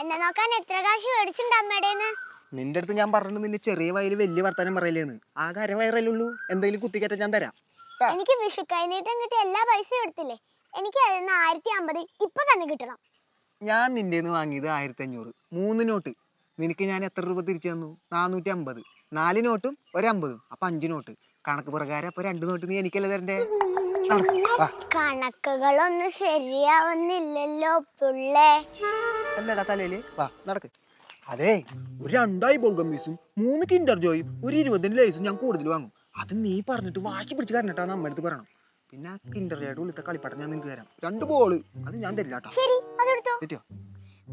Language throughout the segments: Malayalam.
എന്നെ നോക്കാൻ എത്ര കാശ് മേടിച്ചിട്ടുണ്ട് അമ്മയുടേന്ന് നിന്റെ അടുത്ത് ഞാൻ പറഞ്ഞു നിന്റെ ചെറിയ വയൽ വലിയ വർത്താനം പറയലേന്ന്. ആകെ അര വയറല്ലേ ഉള്ളൂ എന്തെങ്കിലും കുത്തിക്കറ്റ ഞാൻ തരാം. എനിക്ക് വിഷു കൈനീട്ടം കിട്ടിയ എല്ലാ പൈസയും എടുത്തില്ലേ? എനിക്ക് ആയിരത്തി അമ്പത് ഇപ്പൊ തന്നെ കിട്ടണം. ഞാൻ നിന്റെ വാങ്ങിയത് ആയിരത്തി അഞ്ഞൂറ് മൂന്ന് നോട്ട്. നിനക്ക് ഞാൻ എത്ര രൂപ തിരിച്ചു തന്നു? നാനൂറ്റി അമ്പത് നാല് നോട്ടും ഒരമ്പതും. അപ്പൊ അഞ്ച് നോട്ട്. കണക്ക് പ്രകാരം അപ്പൊ രണ്ട് നോട്ട് നീ എനിക്കല്ലേ തരണ്ടേ. കണക്കുകളൊന്നും ശരിയാവുന്നില്ലല്ലോ പിള്ളേ. തലയിൽ. വാ നടക്ക്. അതെ ഒരു രണ്ടായി ബോൾഗം പീസും മൂന്ന് കിൻഡർ ജോയും ഒരു ഇരുപതിന് ലൈസും ഞാൻ കൂടുതൽ വാങ്ങും. അത് നീ പറഞ്ഞിട്ട് വാശി പിടിച്ച് കരഞ്ഞിട്ടാ നമ്മ അടുത്ത് പറയണം. പിന്നെ ആ കിൻഡർ ജോയുടെ ഉള്ളിലത്തെ കളിപ്പാട്ടം ഞാൻ നിനക്ക് തരാം. രണ്ട് ബോൾ അത് ഞാൻ തരില്ല കേട്ടോ.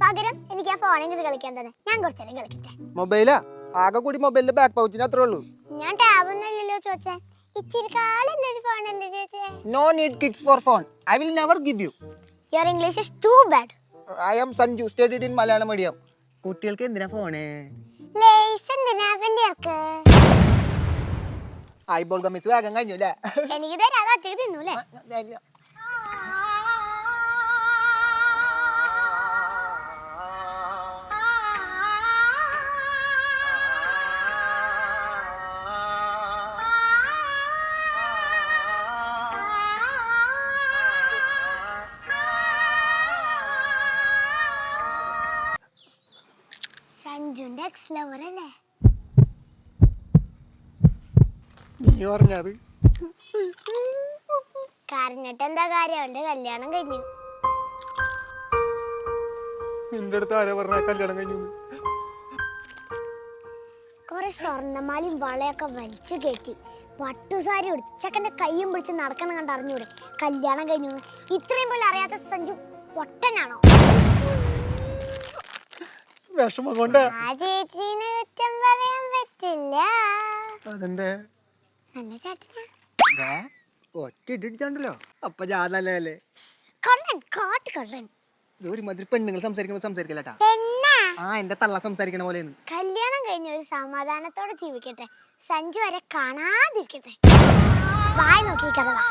പകരം എനിക്ക് ആ ഫോണിൽ കൂടി കളിക്കാൻ തന്നെ. ഞാൻ കുറച്ചേരം കളിക്കട്ടെ. മൊബൈലാ ആകെ കൂടി മൊബൈലിന്റെ ബാക്ക് പൗച്ചിന് അത്രേ ഉള്ളൂ. ഞാൻ ടാബ് ഒന്നല്ലല്ലോ ചോദിച്ചേ. ചോദിച്ചേ no need kids for phone I will never give you your English is too bad I am Sanju studied in Malayalam കുട്ടികൾക്ക് എന്തിനാ ഫോണ് ലേസ് എന്തിനാ വലിയർക്ക് ഐ ബോൾ ഗമ്മിസ് വേഗം കഴിഞ്ഞു അല്ലേ എനിക്ക് തരാതെ തിന്നൂലേ സഞ്ജുന്റെ എക്സ് ലവർ അല്ലേ? നീ പറഞ്ഞത് കരഞ്ഞിട്ട് എന്താ കാര്യം? അവന്റെ കല്യാണം കഴിഞ്ഞു. നിന്റെ അടുത്ത് ആരാ പറഞ്ഞ? കല്യാണം കഴിഞ്ഞു കൊറേ സ്വർണമാലയും വളയൊക്കെ വലിച്ചു കയറ്റി. പട്ടുസാരി ഉടുത്ത്. ചെക്കന്റെ കയ്യും പിടിച്ച് നടക്കണം കണ്ട് അറിഞ്ഞൂടെ? കല്യാണം കഴിഞ്ഞു ഇത്രയും പോലും അറിയാത്ത സഞ്ജു പൊട്ടനാണോ? വിഷമം കൊണ്ട് ആ ചേച്ചീനെ കുറ്റം പറയാൻ പറ്റില്ല. അതെന്റെ നല്ല ചേട്ടനാ. ഒറ്റ അപ്പൊ ജാതല്ലേ കൊള്ളൻ കാട്ട് കൊള്ളൻ. ഇത് ഒരുമാതിരി പെണ്ണുങ്ങൾ സംസാരിക്കുമ്പോ സംസാരിക്കലട്ടാ. എന്നാ ആ എന്റെ തള്ള സംസാരിക്കണ പോലെയാണ്. കല്യാണം കഴിഞ്ഞ ഒരു സമാധാനത്തോടെ ജീവിക്കട്ടെ. സഞ്ജു വരെ കാണാതിരിക്കട്ടെ. വായി നോക്കി കഥ വാ